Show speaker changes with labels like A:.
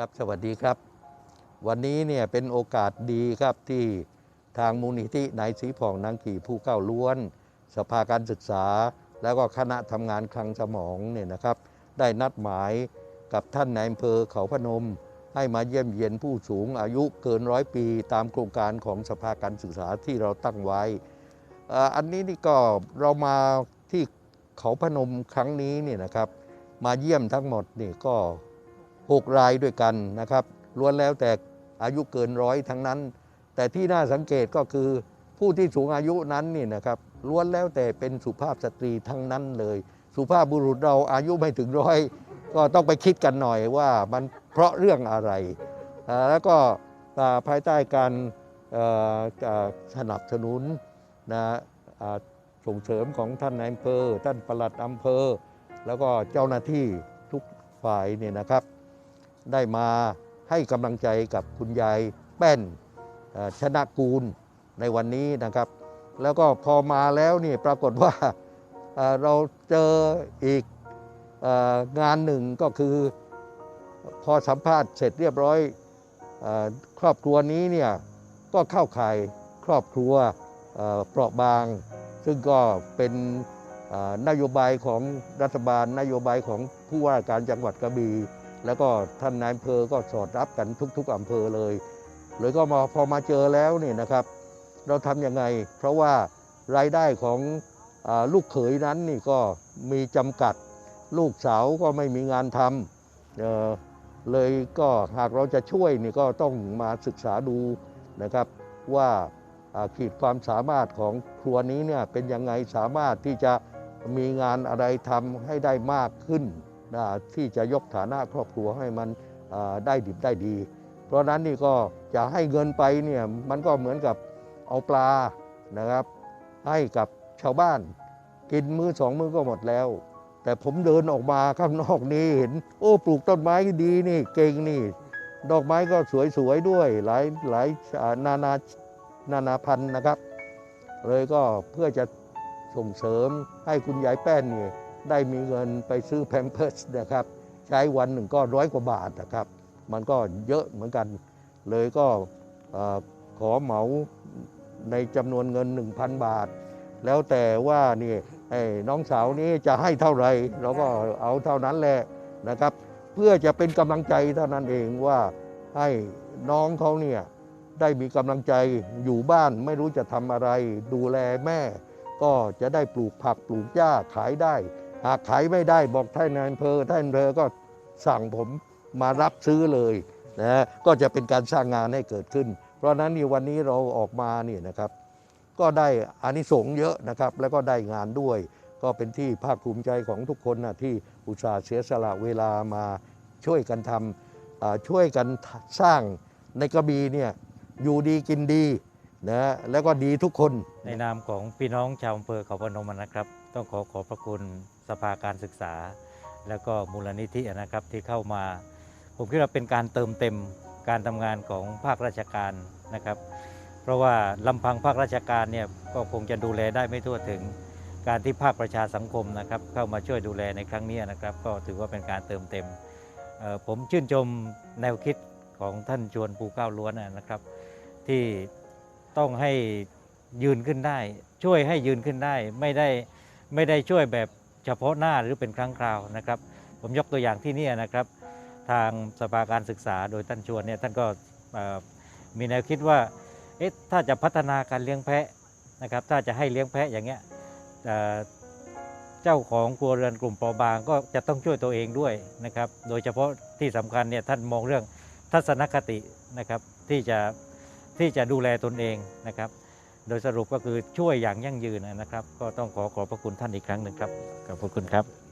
A: ครับสวัสดีครับ วันนี้เนี่ยเป็นโอกาสดีครับที่ทางมูลนิธินายสีผ่องนางกี่ผู้ก้าวล้วน สภาการศึกษา แล้วก็คณะทำงานคลังสมองเนี่ยนะครับ ได้นัดหมายกับท่านนายอำเภอเขาพนม ให้มาเยี่ยมเยียนผู้สูงอายุเกินร้อยปี ตามโครงการของสภาการศึกษาที่เราตั้งไว้ อันนี้นี่ก็เรามาที่เขาพนมครั้งนี้เนี่ยนะครับ มาเยี่ยมทั้งหมดนี่ก็ 6 รายด้วยกันนะครับล้วนแล้วแต่อายุเกินร้อยทั้งนั้น แต่ที่น่าสังเกตก็คือผู้ที่สูงอายุนั้นนี่นะครับล้วนแล้วแต่เป็นสุภาพสตรีทั้งนั้นเลย สุภาพบุรุษเราอายุไม่ถึงร้อยก็ต้องไปคิดกันหน่อยว่ามันเพราะเรื่องอะไร แล้วก็าภายใต้การสนับสนุนนะส่งเสริมของท่านนายอำเภอท่านปลัดอำเภอ แล้วก็เจ้าหน้าที่ทุกฝ่ายเนี่ยนะครับ ได้มาให้กำลังใจกับคุณยายแป้นชนะกูลในวันนี้นะครับ แล้วก็พอมาแล้วนี่ปรากฏว่าเราเจออีกงานหนึ่งก็คือพอสัมภาษณ์เสร็จเรียบร้อยอครอบครัวนี้เนี่ยก็เข้าข่ายครอบครัวเปราะบาง ซึ่งก็เป็นนโยบายของรัฐบาลนโยบายของผู้ว่าการจังหวัดกระบี่ แล้วก็ท่านนายอำเภอก็สอดรับกันทุก ๆอำเภอเลยเลยก็มาพอมาเจอแล้วเนี่ยนะครับ เราทำยังไง เพราะว่ารายได้ของอลูกเขยนั้นนี่ก็มีจำกัด ลูกสาวก็ไม่มีงานทำเเลยก็หากเราจะช่วยนี่ก็ต้องมาศึกษาดูนะครับว่าขีดความสามารถของครัวนี้เนี่ยเป็นยังไงสามารถที่จะมีงานอะไรทำให้ได้มากขึ้น ที่จะยกฐานะครอบครัวให้มันได้ดิบได้ดี เพราะนั้นนี่ก็จะให้เงินไปเนี่ยมันก็เหมือนกับเอาปลานะครับ ให้กับชาวบ้าน กินมือสองมือก็หมดแล้ว แต่ผมเดินออกมาข้างนอกนี่เห็น โอ้ปลูกต้นไม้ดีนี่เก่งนี่ ดอกไม้ก็สวยๆด้วย หลายหลายนานานานาพันธุ์นะครับ เลยก็เพื่อจะส่งเสริมให้คุณยายแป้นนี่ ได้มีเงินไปซื้อแพมเพิร์สนะครับใช้วันหนึ่งก็ร้อยกว่าบาทนะครับมันก็เยอะเหมือนกัน เลยก็ขอเหมาในจำนวนเงิน 1,000 บาท แล้วแต่ว่านี่น้องสาวนี้จะให้เท่าไหร่เราก็เอาเท่านั้นแหละนะครับ เพื่อจะเป็นกำลังใจเท่านั้นเองว่าให้น้องเขาเนี่ยได้มีกำลังใจอยู่บ้านไม่รู้จะทำอะไร ดูแลแม่ ก็จะได้ปลูกผักปลูกหญ้าขายได้ หากขายไม่ได้บอกท่านนายอำเภอท่านอำเภอก็สั่งผมมารับซื้อเลยนะก็จะเป็นการสร้างงานให้เกิดขึ้น เพราะนั้นนี่วันนี้เราออกมาเนี่ยนะครับ ก็ได้อานิสงส์เยอะนะครับ แล้วก็ได้งานด้วย ก็เป็นที่ภาคภูมิใจของทุกคนนะที่อุตส่าห์เสียสละเวลามาช่วยกันทำช่วยกันสร้างในกระบี่เนี่ยอยู่ดีกินดี นะแล้วก็ดีทุกคน
B: ในนามของพี่น้องชาวอำเภอเขาพนมนะครับ ต้องขอขอบพระคุณสภาการศึกษา แล้วก็มูลนิธินะครับที่เข้ามา ผมคิดว่าเป็นการเติมเต็มการทำงานของภาคราชการนะครับ เพราะว่าลำพังภาคราชการเนี่ยก็คงจะดูแลได้ไม่ทั่วถึง การที่ภาคประชาสังคมนะครับ เข้ามาช่วยดูแลในครั้งนี้นะครับ ก็ถือว่าเป็นการเติมเต็ม ผมชื่นชมแนวคิดของท่านชวนปูเก้าล้วนนะครับ ที่ ต้องให้ยืนขึ้นได้ ช่วยให้ยืนขึ้นได้ไม่ได้ไม่ได้ช่วยแบบเฉพาะหน้าหรือเป็นครั้งคราวนะครับ ผมยกตัวอย่างที่นี่นะครับ ทางสภาการศึกษาโดยท่านชวนเนี่ยท่านก็มีแนวคิดว่าเอ๊ะถ้าจะพัฒนาการเลี้ยงแพะนะครับ ถ้าจะให้เลี้ยงแพะอย่างเงี้ยเจ้าของครัวเรือนกลุ่มเปราะบางก็จะต้องช่วยตัวเองด้วยนะครับ โดยเฉพาะที่สำคัญเนี่ยท่านมองเรื่องทัศนคตินะครับที่จะ ที่จะดูแลตนเองนะครับ โดยสรุปก็คือช่วยอย่างยั่งยืนนะครับ ก็ต้องขอขอบพระคุณท่านอีกครั้งหนึ่งครับขอบพระคุณครับ